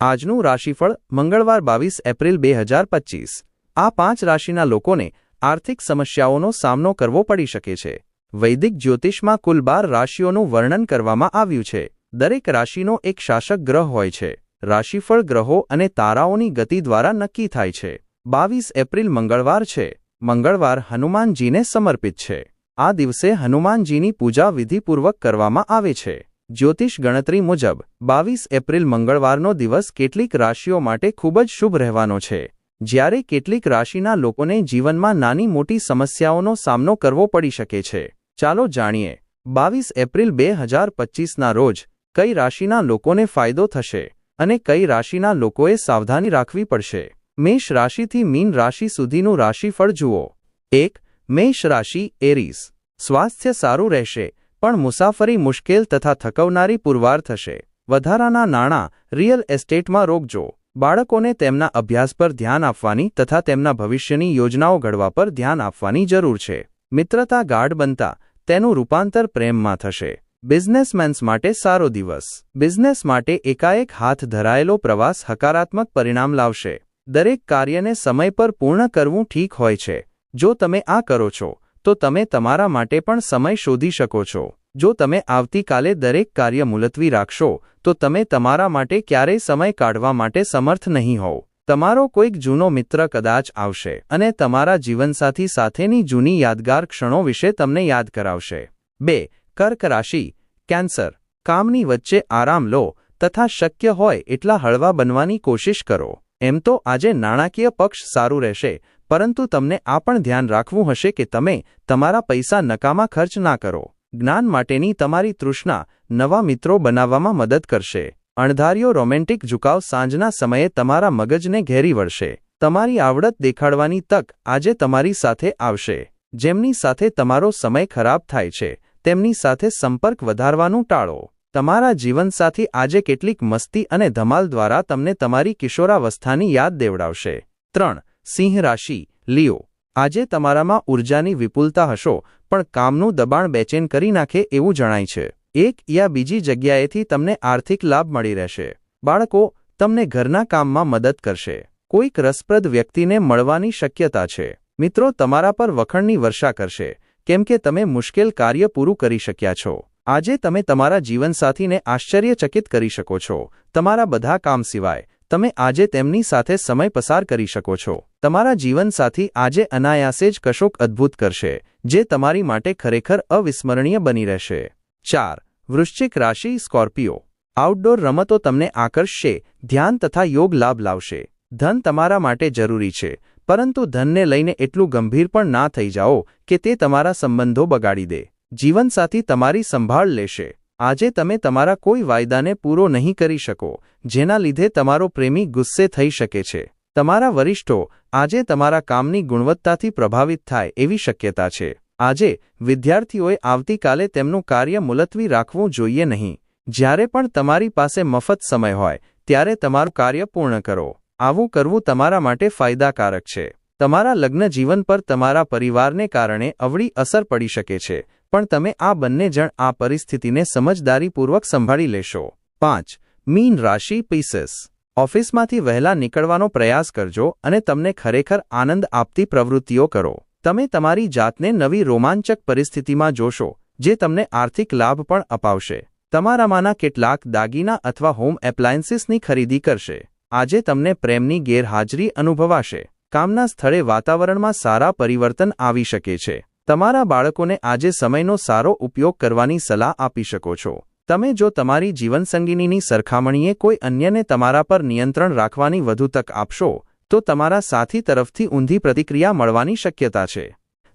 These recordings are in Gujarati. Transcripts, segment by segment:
આજનું રાશિફળ મંગળવાર બાવીસ એપ્રિલ બે હજાર પચીસ. આ પાંચ રાશિના લોકોને આર્થિક સમસ્યાઓનો સામનો કરવો પડી શકે છે. વૈદિક જ્યોતિષમાં કુલ બાર રાશિઓનું વર્ણન કરવામાં આવ્યું છે. દરેક રાશિનો એક શાસક ગ્રહ હોય છે. રાશિફળ ગ્રહો અને તારાઓની ગતિ દ્વારા નક્કી થાય છે. બાવીસ એપ્રિલ મંગળવાર છે. મંગળવાર હનુમાનજીને સમર્પિત છે. આ દિવસે હનુમાનજીની પૂજા વિધિપૂર્વક કરવામાં આવે છે. જ્યોતિષ ગણતરી મુજબ, બાવીસ એપ્રિલ મંગળવારનો દિવસ કેટલીક રાશિઓ માટે ખૂબ જ શુભ રહેવાનો છે. જ્યારે કેટલીક રાશિના લોકોને જીવનમાં નાની મોટી સમસ્યાઓનો સામનો કરવો પડી શકે છે. ચાલો જાણીએ, બાવીસ એપ્રિલ બે હજાર પચીસના રોજ, કઈ રાશિના લોકોને ફાયદો થશે અને કઈ રાશિના લોકોએ સાવધાની રાખવી પડશે? મેષ રાશિથી મીન રાશિ સુધીનું રાશિફળ જુઓ. એક, મેષ રાશિ એરીસ. સ્વાસ્થ્ય સારું રહેશે પણ મુસાફરી મુશ્કેલ તથા થકવનારી પુરવાર થશે. વધારાના નાણાં, રિયલ એસ્ટેટમાં રોકજો. બાળકોને તેમના અભ્યાસ પર ધ્યાન આપવાની તથા તેમના ભવિષ્યની યોજનાઓ ઘડવા પર ધ્યાન આપવાની જરૂર છે. મિત્રતા ગાઢ બનતા, તેનું રૂપાંતર પ્રેમમાં થશે. બિઝનેસમેન્સ માટે સારો દિવસ. બિઝનેસ માટે એકાએક હાથ ધરાયેલો પ્રવાસ હકારાત્મક પરિણામ લાવશે. દરેક કાર્યને સમય પર પૂર્ણ કરવું ઠીક હોય છે. જો તમે આ કરો છો તો તમે તમારા માટે પણ સમય શોધી શકો છો. જો તમે આવતીકાલે દરેક કાર્ય મુલતવી રાખશો, તો તમે તમારા માટે ક્યારેય સમય કાઢવા માટે સમર્થ નહીં હોવ. તમારો કોઈક જૂનો મિત્ર કદાચ આવશે અને તમારા જીવનસાથી સાથેની જૂની યાદગાર ક્ષણો વિશે તમને યાદ કરાવશે. બે, કર્ક રાશિ, કેન્સર. કામની વચ્ચે આરામ લો, તથા શક્ય હોય એટલા હળવા બનવાની કોશિશ કરો. એમ તો આજે નાણાકીય પક્ષ સારું રહેશે પરંતુ તમને આ પણ ધ્યાન રાખવું હશે કે તમે તમારા પૈસા નકામા ખર્ચ ના કરો. જ્ઞાન માટેની તમારી તૃષ્ણા નવા મિત્રો બનાવવામાં મદદ કરશે. અણધાર્યો રોમેન્ટિક ઝુકાવ સાંજના સમયે તમારા મગજને ઘેરી વળશે. તમારી આવડત દેખાડવાની તક આજે તમારી સાથે આવશે. જેમની સાથે તમારો સમય ખરાબ થાય છે, તેમની સાથે સંપર્ક વધારવાનું ટાળો. તમારા જીવનસાથી આજે કેટલીક મસ્તી અને ધમાલ દ્વારા તમને તમારી કિશોરાવસ્થાની યાદ દેવડાવશે. ત્રણ સિંહ રાશિ, લિયો. આજે તમારામાં ઉર્જાની વિપુલતા હશો, પણ કામનું દબાણ બેચેન કરી નાખે એવું જણાય છે. એક યા બીજી જગ્યાએથી તમને આર્થિક લાભ મળી રહેશે. બાળકો, તમને ઘરના કામમાં મદદ કરશે. કોઈક રસપ્રદ વ્યક્તિને મળવાની શક્યતા છે. મિત્રો, તમારા પર વખણની વર્ષા કરશે. કેમ કે તમે મુશ્કેલ કાર્ય પૂરું કરી શક્યા છો. આજે તમે તમારા જીવનસાથીને આશ્ચર્યચકિત કરી શકો છો. તમારા બધા કામ સિવાય. તમે આજે તેમની સાથે સમય પસાર કરી શકો છો. તમારા જીવનસાથી આજે અનાયાસે જ કશોક અદ્ભુત કરશે, જે તમારી માટે ખરેખર અવિસ્મરણીય બની રહેશે. ચાર, વૃશ્ચિક રાશિ સ્કોર્પિયો. આઉટડોર રમતો તમને આકર્ષશે, ધ્યાન તથા યોગ લાભ લાવશે. ધન તમારા માટે જરૂરી છે, પરંતુ ધનને લઈને એટલું ગંભીર પણ ના થઈ જાઓ કે તે તમારા સંબંધો બગાડી દે. જીવનસાથી તમારી સંભાળ લેશે. આજે તમે તમારા કોઈ વાયદાને પૂરો નહીં કરી શકો, જેના લીધે તમારો પ્રેમી ગુસ્સે થઈ શકે છે. તમારા વરિષ્ઠો આજે તમારા કામની ગુણવત્તાથી પ્રભાવિત થાય એવી શક્યતા છે. આજે વિદ્યાર્થીઓએ આવતીકાલે તેમનું કાર્ય મુલતવી રાખવું જોઈએ નહીં. જ્યારે પણ તમારી પાસે મફત સમય હોય, ત્યારે તમારું કાર્ય પૂર્ણ કરો. આવું કરવું તમારા માટે ફાયદાકારક છે. તમારા લગ્ન જીવન પર તમારા પરિવારને કારણે અવળી અસર પડી શકે છે. પણ તમે આ બંને જણ આ પરિસ્થિતિને સમજદારીપૂર્વક સંભાળી લેશો. પાંચ, મીન રાશિ પીસેસ. ઓફિસમાંથી વહેલા નીકળવાનો પ્રયાસ કરજો અને તમને ખરેખર આનંદ આપતી પ્રવૃત્તિઓ કરો. તમે તમારી જાતને નવી રોમાંચક પરિસ્થિતિમાં જોશો, જે તમને આર્થિક લાભ પણ અપાવશે. તમારામાંના કેટલાક દાગીના અથવા હોમ એપ્લાયન્સીસની ખરીદી કરશે. આજે તમને પ્રેમની ગેરહાજરી અનુભવાશે. કામના સ્થળે વાતાવરણમાં સારા પરિવર્તન આવી શકે છે. તમારા બાળકોને આજે સમયનો સારો ઉપયોગ કરવાની સલાહ આપી શકો છો. તમે જો તમારી જીવનસંગીનીની સરખામણીએ કોઈ અન્યને તમારા પર નિયંત્રણ રાખવાની વધુ તક આપશો, તો તમારા સાથી તરફથી ઊંધી પ્રતિક્રિયા મળવાની શક્યતા છે.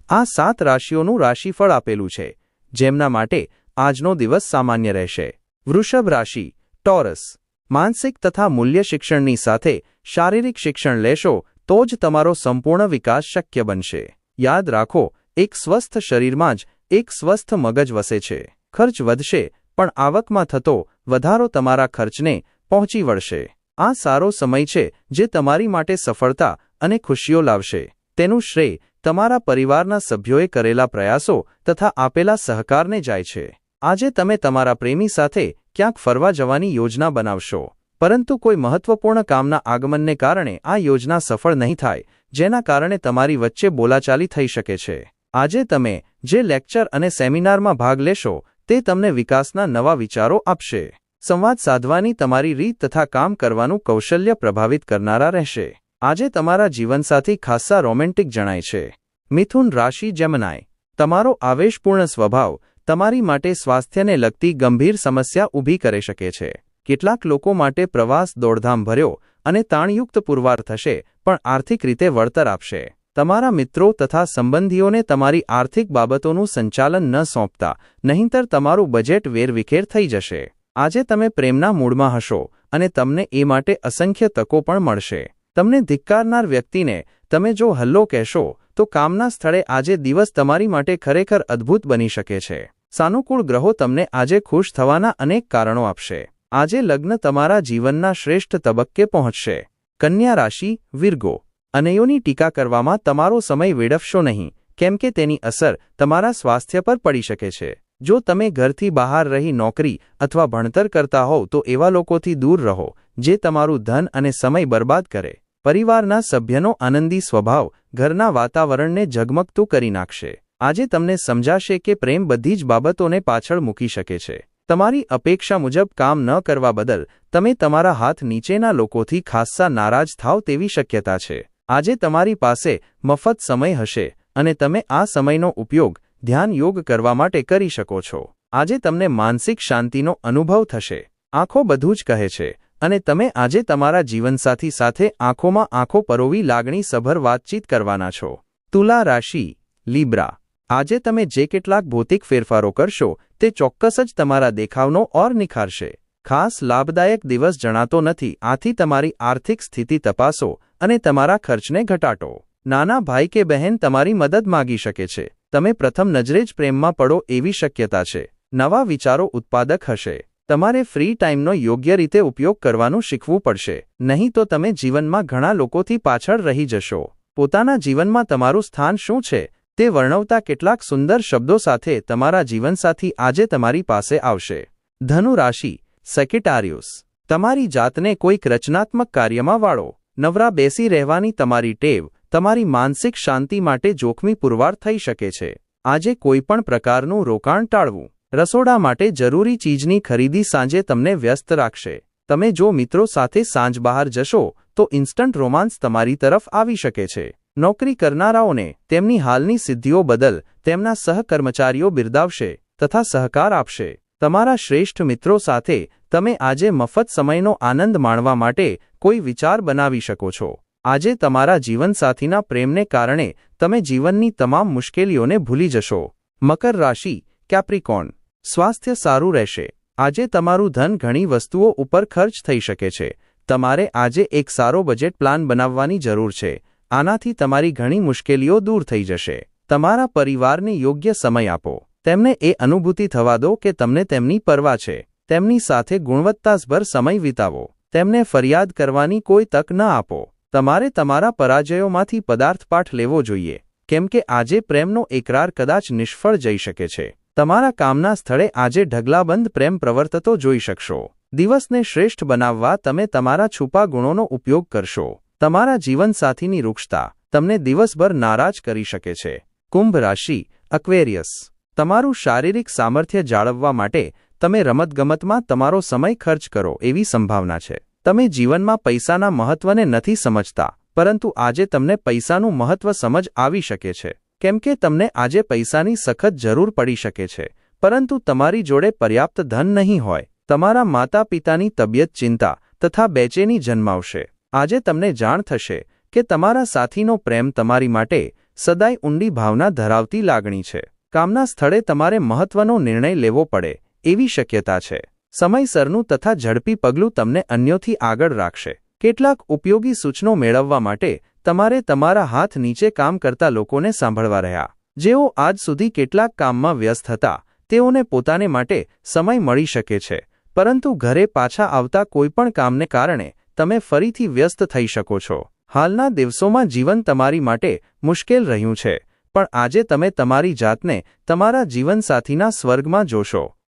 આ સાત રાશિઓનું રાશિફળ આપેલું છે, જેમના માટે આજનો દિવસ સામાન્ય રહેશે. વૃષભ રાશિ, ટોરસ, માનસિક તથા મૂલ્ય શિક્ષણની સાથે શારીરિક શિક્ષણ લેશો, તો જ તમારો સંપૂર્ણ વિકાસ શક્ય બનશે. યાદ રાખો એક સ્વસ્થ શરીરમાં જ એક સ્વસ્થ મગજ વસે છે. ખર્ચ વધશે, પણ આવકમાં થતો વધારો તમારા ખર્ચને પહોંચી વળશે. આ સારો સમય છે જે તમારી માટે સફળતા અને ખુશીઓ લાવશે. તેનું શ્રેય તમારા પરિવારના સભ્યોએ કરેલા પ્રયાસો તથા આપેલા સહકારને જાય છે. આજે તમે તમારા પ્રેમી સાથે ક્યાંક ફરવા જવાની યોજના બનાવશો. પરંતુ કોઈ મહત્વપૂર્ણ કામના આગમનને કારણે આ યોજના સફળ નહીં થાય, જેના કારણે તમારી વચ્ચે બોલાચાલી થઈ શકે છે. આજે તમે જે લેક્ચર અને સેમિનારમાં ભાગ લેશો, તે તમને વિકાસના નવા વિચારો આપશે. સંવાદ સાધવાની તમારી રીત તથા કામ કરવાનું કૌશલ્ય પ્રભાવિત કરનારા રહેશે. આજે તમારા જીવનસાથી ખાસ્સા રોમેન્ટિક જણાય છે. મિથુન રાશિ જેમનાય. તમારો આવેશપૂર્ણ સ્વભાવ તમારી માટે સ્વાસ્થ્યને લગતી ગંભીર સમસ્યા ઊભી કરી શકે છે. કેટલાક લોકો માટે પ્રવાસ દોડધામ ભર્યો અને તાણયુક્ત પુરવાર થશે, પણ આર્થિક રીતે વળતર આપશે. તમારા મિત્રો તથા સંબંધીઓને તમારી આર્થિક બાબતોનું સંચાલન ન સોંપતા, નહીંતર તમારું બજેટ વેરવિખેર થઈ જશે. આજે તમે પ્રેમના મૂડમાં હશો, અને તમને એ માટે અસંખ્ય તકો પણ મળશે. તમને ધિક્કારનાર વ્યક્તિને તમે જો હલ્લો કહેશો, તો કામના સ્થળે આજે દિવસ તમારી માટે ખરેખર અદ્ભુત બની શકે છે. સાનુકૂળ ગ્રહો તમને આજે ખુશ થવાના અનેક કારણો આપશે. આજે લગ્ન તમારા જીવનના શ્રેષ્ઠ તબક્કે પહોંચશે. કન્યા રાશિ, વિર્ગો અનયોની ટીકા કરવામાં તમારો સમય વેડફશો નહીં, કેમ કે તેની અસર તમારા સ્વાસ્થ્ય પર પડી શકે છે. જો તમે ઘરથી બહાર રહી નોકરી અથવા ભણતર કરતા હોવ તો એવા લોકોથી દૂર રહો, જે તમારું ધન અને સમય બરબાદ કરે. પરિવારના સભ્યનો આનંદી સ્વભાવ ઘરના વાતાવરણને ઝગમગતું કરી નાખશે. આજે તમને સમજાશે કે પ્રેમ બધી જ બાબતોને પાછળ મૂકી શકે છે. તમારી અપેક્ષા મુજબ કામ ન કરવા બદલ તમે તમારા હાથ નીચેના લોકોથી ખાસ્સા નારાજ થાવ તેવી શક્યતા છે. આજે તમારી પાસે મફત સમય હશે અને તમે આ સમયનો ઉપયોગ ધ્યાન યોગ કરવા માટે કરી શકો છો. આજે તમને માનસિક શાંતિનો અનુભવ થશે. આંખો બધું જ કહે છે અને તમે આજે તમારા જીવનસાથી સાથે આંખોમાં આંખો પરોવી લાગણી સભર વાતચીત કરવાના છો. તુલા રાશિ, લીબ્રા. આજે તમે જે કેટલાક ભૌતિક ફેરફારો કરશો, તે ચોક્કસ જ તમારા દેખાવનો ઓર નિખારશે. ખાસ લાભદાયક દિવસ જણાતો નથી. આથી તમારી આર્થિક સ્થિતિ તપાસો અને તમારા ખર્ચને ઘટાટો નાના ભાઈ કે બહેન તમારી મદદ માગી શકે છે. તમે પ્રથમ નજરે જ પ્રેમમાં પડો એવી શક્યતા છે. નવા વિચારો ઉત્પાદક હશે. તમારે ફ્રી ટાઈમનો યોગ્ય રીતે ઉપયોગ કરવાનું શીખવું પડશે. નહીં તો તમે જીવનમાં ઘણા લોકોથી પાછળ રહી જશો. પોતાના જીવનમાં તમારું સ્થાન શું છે? તે વર્ણવતા કેટલાક સુંદર શબ્દો સાથે તમારા જીવનસાથી આજે તમારી પાસે આવશે. ધનુ રાશિ સેકેટારિયુસ તમારી જાતને કોઈક રચનાત્મક કાર્યમાં વાળો. નવરા બેસી રહેવાની તમારી ટેવ, તમારી માનસિક શાંતિ માટે જોખમી પુરવાર થઈ શકે છે. આજે કોઈપણ પ્રકારનું રોકાણ ટાળવું. રસોડા માટે જરૂરી ચીજની ખરીદી સાંજે તમને વ્યસ્ત રાખશે. તમે જો મિત્રો સાથે સાંજ બહાર જશો, તો ઇન્સ્ટન્ટ રોમાન્સ તમારી તરફ આવી શકે છે. નોકરી કરનારાઓને તેમની હાલની સિદ્ધિઓ બદલ તેમના સહકર્મચારીઓ બિરદાવશે તથા સહકાર આપશે. તમારા શ્રેષ્ઠ મિત્રો સાથે તમે આજે મફત સમયનો આનંદ માણવા માટે કોઈ વિચાર બનાવી શકો છો. આજે તમારા જીવનસાથીના પ્રેમને કારણે તમે જીવનની તમામ મુશ્કેલીઓને ભૂલી જશો. મકર રાશિ, કેપ્રિકોન. સ્વાસ્થ્ય સારું રહેશે. આજે તમારું ધન ઘણી વસ્તુઓ ઉપર ખર્ચ થઈ શકે છે. તમારે આજે એક સારો બજેટ પ્લાન બનાવવાની જરૂર છે. આનાથી તમારી ઘણી મુશ્કેલીઓ દૂર થઈ જશે. તમારા પરિવારને યોગ્ય સમય આપો. તેમને એ અનુભૂતિ થવા દો કે તમને તેમની પરવા છે. તેમની સાથે ગુણવત્તાસભર સમય વિતાવો. તેમને ફરિયાદ કરવાની કોઈ તક ન આપો. તમારે તમારા પરાજયોમાંથી પદાર્થપાઠ લેવો જોઈએ. કેમ કે આજે પ્રેમનો એકરાર કદાચ નિષ્ફળ જઈ શકે છે. તમારા કામના સ્થળે આજે ઢગલાબંધ પ્રેમ પ્રવર્તતો જોઈ શકશો. દિવસને શ્રેષ્ઠ બનાવવા તમે તમારા છુપા ગુણોનો ઉપયોગ કરશો. તમારા જીવનસાથીની રૂક્ષતા તમને દિવસભર નારાજ કરી શકે છે. કુંભ રાશિ અક્વેરિયસ તમારું શારીરિક સામર્થ્ય જાળવવા માટે તમે રમતગમતમાં તમારો સમય ખર્ચ કરો એવી સંભાવના છે. તમે જીવનમાં પૈસાના મહત્વને નથી સમજતા, પરંતુ આજે તમને પૈસાનું મહત્વ સમજ આવી શકે છે. કેમ કે તમને આજે પૈસાની સખત જરૂર પડી શકે છે, પરંતુ તમારી જોડે પર્યાપ્ત ધન નહીં હોય. તમારા માતા પિતાની તબિયત ચિંતા તથા બેચેની જન્માવશે. આજે તમને જાણ થશે કે તમારા સાથીનો પ્રેમ તમારી માટે સદાય ઊંડી ભાવના ધરાવતી લાગણી છે. કામના સ્થળે તમારે મહત્વનો નિર્ણય લેવો પડે, એવી શક્યતા છે. સમયસરનું તથા ઝડપી પગલું તમને અન્યોથી આગળ રાખશે. કેટલાક ઉપયોગી સૂચનો મેળવવા માટે તમારે તમારા હાથ નીચે કામ કરતા લોકોને સાંભળવા રહ્યા. જેઓ આજ સુધી કેટલાક કામમાં વ્યસ્ત હતા, તેઓને પોતાને માટે સમય મળી શકે છે, પરંતુ ઘરે પાછા આવતા કોઈપણ કામને કારણે તમે ફરીથી વ્યસ્ત થઈ શકો છો. હાલના દિવસોમાં જીવન તમારી માટે મુશ્કેલ રહ્યું છે. પણ આજે તમે તમારી જાતને તમારા જીવનસાથીના સ્વર્ગમાં જોશો.